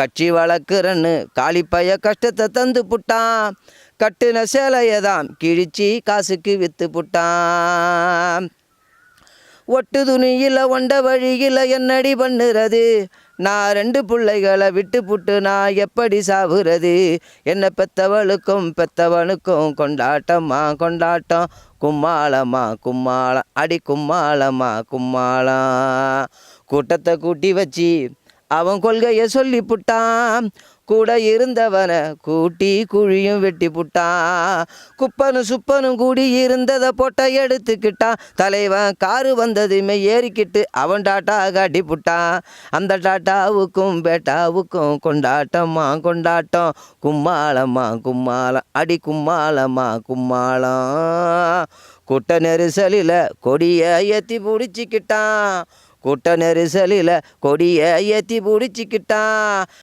கட்சி வளர்க்குறன்னு காளிப்பைய கஷ்டத்தை தந்து புட்டான். கட்டுன சேலையை தான் கிழிச்சி காசுக்கு விற்று புட்டான். ஒட்டு துணியில் ஒண்ட வழியில் என்னடி பண்ணுறது? நான் ரெண்டு பிள்ளைகளை விட்டு புட்டு நான் எப்படி சாவுறது? என்ன பெத்தவளுக்கும் பெத்தவனுக்கும் கொண்டாட்டம்மா கொண்டாட்டம்? கும்மாளம்மா கும்மாளம். அடி கும்மாளம்மா கும்மாளம். கூட்டத்தை கூட்டி வச்சு அவன் கொள்கையை சொல்லி புட்டான் கூட இருந்தவனை கூட்டி குழியும் வெட்டி புட்டான் குப்பனும் சுப்பனும் கூடி இருந்ததை போட்ட எடுத்துக்கிட்டான். தலைவன் காரு வந்ததுமே ஏறிக்கிட்டு அவன் டாட்டா காட்டி புட்டான் அந்த டாட்டாவுக்கும் பேட்டாவுக்கும் கொண்டாட்டம்மா கொண்டாட்டம். கும்மாளம்மா கும்மாளம் அடி கும்மாளம்மா கும்மாளம். கூட்ட நெரிசலில் கொடியை ஏற்றி பிடிச்சிக்கிட்டான். கூட்ட நெரிசலில் கொடியை ஏற்றி பிடிச்சிக்கிட்டான்.